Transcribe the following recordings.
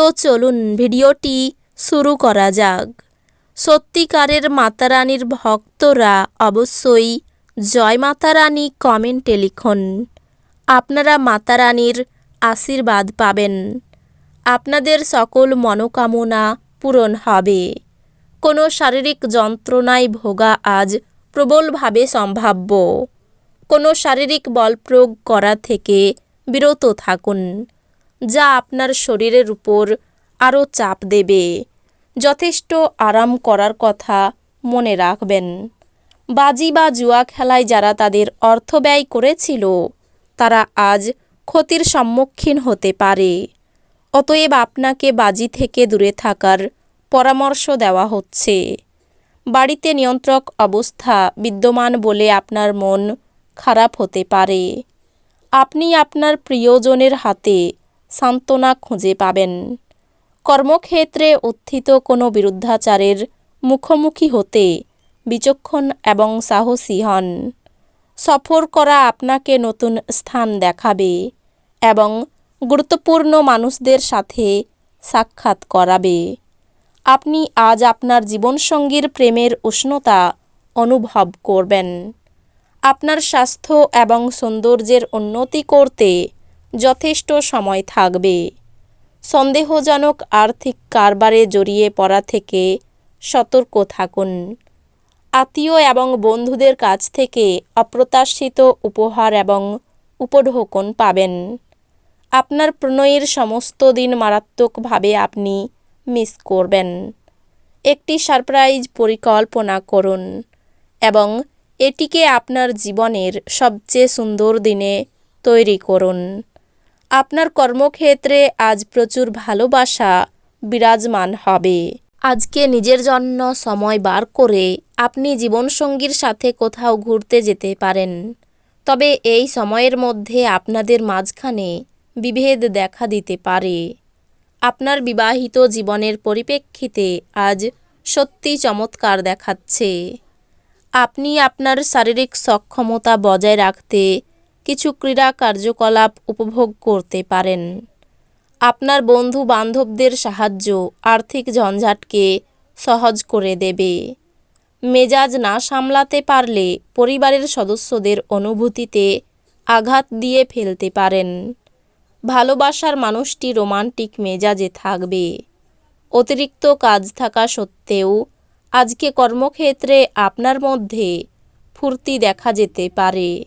তো চলুন ভিডিওটি শুরু করা যাক। সত্যিকারের মাতারানীর ভক্তরা অবশ্যই জয় মাতারানী কমেন্টে লিখুন। আপনারা মাতারানীর আশীর্বাদ পাবেন। আপনাদের সকল মনোকামনা পূরণ হবে। কোনো শারীরিক যন্ত্রণায় ভোগা আজ প্রবলভাবে সম্ভাব্য। কোনো শারীরিক বল প্রয়োগ করা থেকে বিরত থাকুন। যা আপনার শরীরের উপর আরও চাপ দেবে। যথেষ্ট আরাম করার কথা মনে রাখবেন। বাজি বা জুয়া খেলায় যারা তাদের অর্থ ব্যয় করেছিল, তারা আজ ক্ষতির সম্মুখীন হতে পারে। অতএব আপনাকে বাজি থেকে দূরে থাকার পরামর্শ দেওয়া হচ্ছে। বাড়িতে নিয়ন্ত্রক অবস্থা বিদ্যমান বলে আপনার মন খারাপ হতে পারে। আপনি আপনার প্রিয়জনের হাতে সান্ত্বনা খুঁজে পাবেন। কর্মক্ষেত্রে উত্থিত কোনো বিরুদ্ধাচারের মুখোমুখি হতে বিচক্ষণ এবং সাহসী হন। সফর করা আপনাকে নতুন স্থান দেখাবে এবং গুরুত্বপূর্ণ মানুষদের সাথে সাক্ষাৎ করাবে। আপনি আজ আপনার জীবনসঙ্গীর প্রেমের উষ্ণতা অনুভব করবেন। আপনার স্বাস্থ্য এবং সৌন্দর্যের উন্নতি করতে যথেষ্ট সময় থাকবে। সন্দেহজনক আর্থিক কারবারে জড়িয়ে পড়া থেকে সতর্ক থাকুন। আত্মীয় এবং বন্ধুদের কাছ থেকে অপ্রত্যাশিত উপহার এবং উপঢৌকন পাবেন। আপনার প্রণয়ের সমস্ত দিন মারাত্মকভাবে আপনি মিস করবেন। একটি সারপ্রাইজ পরিকল্পনা করুন এবং এটিকে আপনার জীবনের সবচেয়ে সুন্দর দিনে তৈরি করুন। আপনার কর্মক্ষেত্রে আজ প্রচুর ভালোবাসা বিরাজমান হবে। আজকে নিজের জন্য সময় বার করে আপনি জীবনসঙ্গীর সাথে কোথাও ঘুরতে যেতে পারেন। তবে এই সময়ের মধ্যে আপনাদের মাঝখানে বিভেদ দেখা দিতে পারে। আপনার বিবাহিত জীবনের পরিপ্রেক্ষিতে আজ সত্যি চমৎকার দেখাচ্ছে। আপনি আপনার শারীরিক সক্ষমতা বজায় রাখতে কিছু ক্রীড়া কার্যকলাপ উপভোগ করতে পারেন। আপনার বন্ধু বান্ধবদের সাহায্য আর্থিক ঝঞ্ঝাটকে সহজ করে দেবে। মেজাজ না সামলাতে পারলে পরিবারের সদস্যদের অনুভূতিতে আঘাত দিয়ে ফেলতে পারেন। ভালোবাসার মানুষটি রোমান্টিক মেজাজে থাকবে। অতিরিক্ত কাজ থাকা সত্ত্বেও আজকে কর্মক্ষেত্রে আপনার মধ্যে ফুর্তি দেখা যেতে পারে।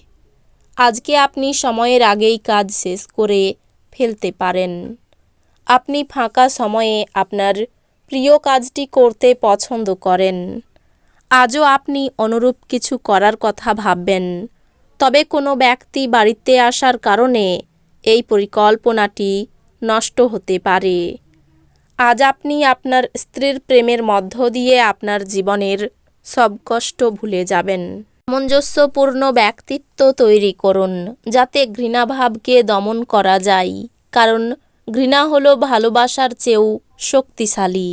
আজকে আপনি সময়ের আগেই কাজ শেষ করে ফেলতে পারেন। আপনি ফাঁকা সময়ে আপনার প্রিয় কাজটি করতে পছন্দ করেন। আজও আপনি অনুরূপ কিছু করার কথা ভাববেন। তবে কোনো ব্যক্তি বাড়িতে আসার কারণে এই পরিকল্পনাটি নষ্ট হতে পারে। আজ আপনি আপনার স্ত্রীর প্রেমের মধ্য দিয়ে আপনার জীবনের সব কষ্ট ভুলে যাবেন। সামঞ্জস্যপূর্ণ ব্যক্তিত্ব তৈরি করুন, যাতে ঘৃণাভাবকে দমন করা যায়। কারণ ঘৃণা হলো ভালোবাসার চেয়েও শক্তিশালী,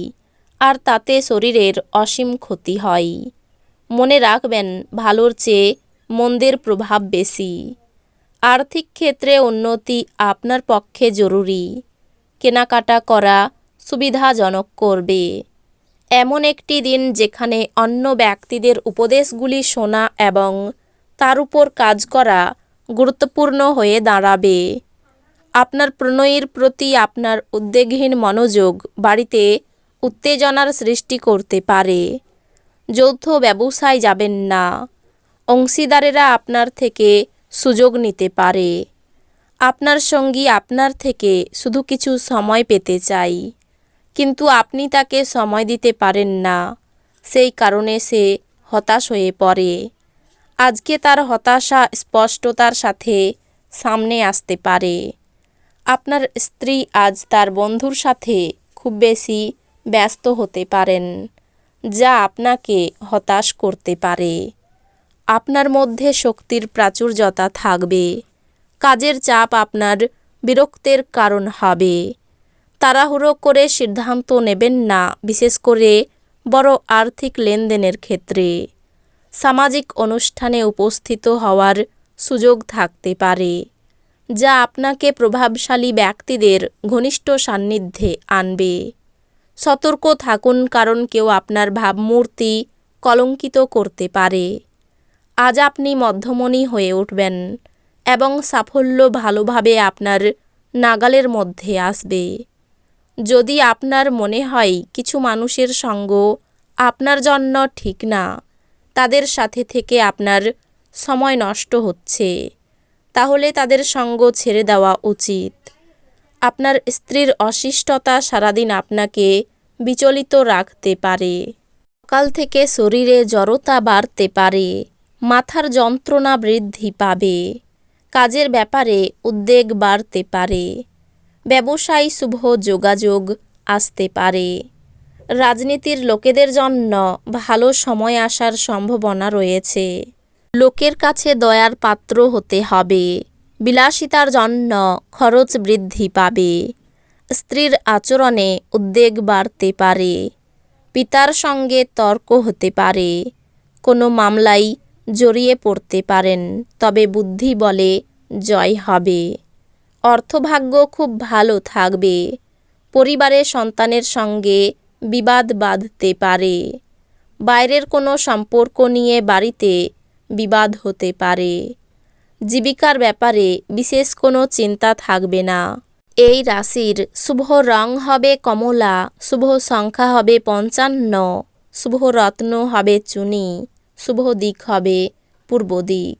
আর তাতে শরীরের অসীম ক্ষতি হয়। মনে রাখবেন, ভালোর চেয়ে মন্দের প্রভাব বেশি। আর্থিক ক্ষেত্রে উন্নতি আপনার পক্ষে জরুরি। কেনাকাটা করা সুবিধাজনক করবে। এমন একটি দিন যেখানে অন্য ব্যক্তিদের উপদেশগুলি শোনা এবং তার উপর কাজ করা গুরুত্বপূর্ণ হয়ে দাঁড়াবে। আপনার প্রণয়ীর প্রতি আপনার উদ্বেগহীন মনোযোগ বাড়িতে উত্তেজনার সৃষ্টি করতে পারে। যৌথ ব্যবসায় যাবেন না। অংশীদারেরা আপনার থেকে সুযোগ নিতে পারে। আপনার সঙ্গী আপনার থেকে শুধু কিছু সময় পেতে চাই। কিন্তু আপনি তাকে সময় দিতে পারেন না। সেই কারণে সে হতাশ হয়ে পড়ে। আজকে তার হতাশা স্পষ্টতার সাথে সামনে আসতে পারে। আপনার স্ত্রী আজ তার বন্ধুর সাথে খুব বেশি ব্যস্ত হতে পারেন, যা আপনাকে হতাশ করতে পারে। আপনার মধ্যে শক্তির প্রাচুর্যতা থাকবে। কাজের চাপ আপনার বিরক্তের কারণ হবে। তাড়াহুড়ো করে সিদ্ধান্ত নেবেন না, বিশেষ করে বড় আর্থিক লেনদেনের ক্ষেত্রে। সামাজিক অনুষ্ঠানে উপস্থিত হওয়ার সুযোগ থাকতে পারে, যা আপনাকে প্রভাবশালী ব্যক্তিদের ঘনিষ্ঠ সান্নিধ্যে আনবে। সতর্ক থাকুন, কারণ কেউ আপনার ভাবমূর্তি কলঙ্কিত করতে পারে। আজ আপনি মধ্যমণি হয়ে উঠবেন এবং সাফল্য ভালোভাবে আপনার নাগালের মধ্যে আসবে। যদি আপনার মনে হয় কিছু মানুষের সঙ্গ আপনার জন্য ঠিক না, তাদের সাথে থেকে আপনার সময় নষ্ট হচ্ছে, তাহলে তাদের সঙ্গ ছেড়ে দেওয়া উচিত। আপনার স্ত্রীর অশিষ্টতা সারাদিন আপনাকে বিচলিত রাখতে পারে। সকাল থেকে শরীরে জড়তা বাড়তে পারে, মাথার যন্ত্রণা বৃদ্ধি পাবে, কাজের ব্যাপারে উদ্বেগ বাড়তে পারে। ব্যবসায়ী শুভ যোগাযোগ আসতে পারে। রাজনীতির লোকেদের জন্য ভালো সময় আসার সম্ভাবনা রয়েছে। লোকের কাছে দয়ার পাত্র হতে হবে। বিলাসিতার জন্য খরচ বৃদ্ধি পাবে। স্ত্রীর আচরণে উদ্বেগ বাড়তে পারে। পিতার সঙ্গে তর্ক হতে পারে। কোনো মামলায় জড়িয়ে পড়তে পারেন, তবে বুদ্ধি বলে জয় হবে। অর্থভাগ্য খুব ভালো থাকবে। পরিবারের সন্তানের সঙ্গে বিবাদ বাঁধতে পারে। বাইরের কোনো সম্পর্ক নিয়ে বাড়িতে বিবাদ হতে পারে। জীবিকার ব্যাপারে বিশেষ কোনো চিন্তা থাকবে না। এই রাশির শুভ রং হবে কমলা, শুভ সংখ্যা হবে পঞ্চান্ন, শুভ রত্ন হবে চুনি, শুভ দিক হবে পূর্ব দিক।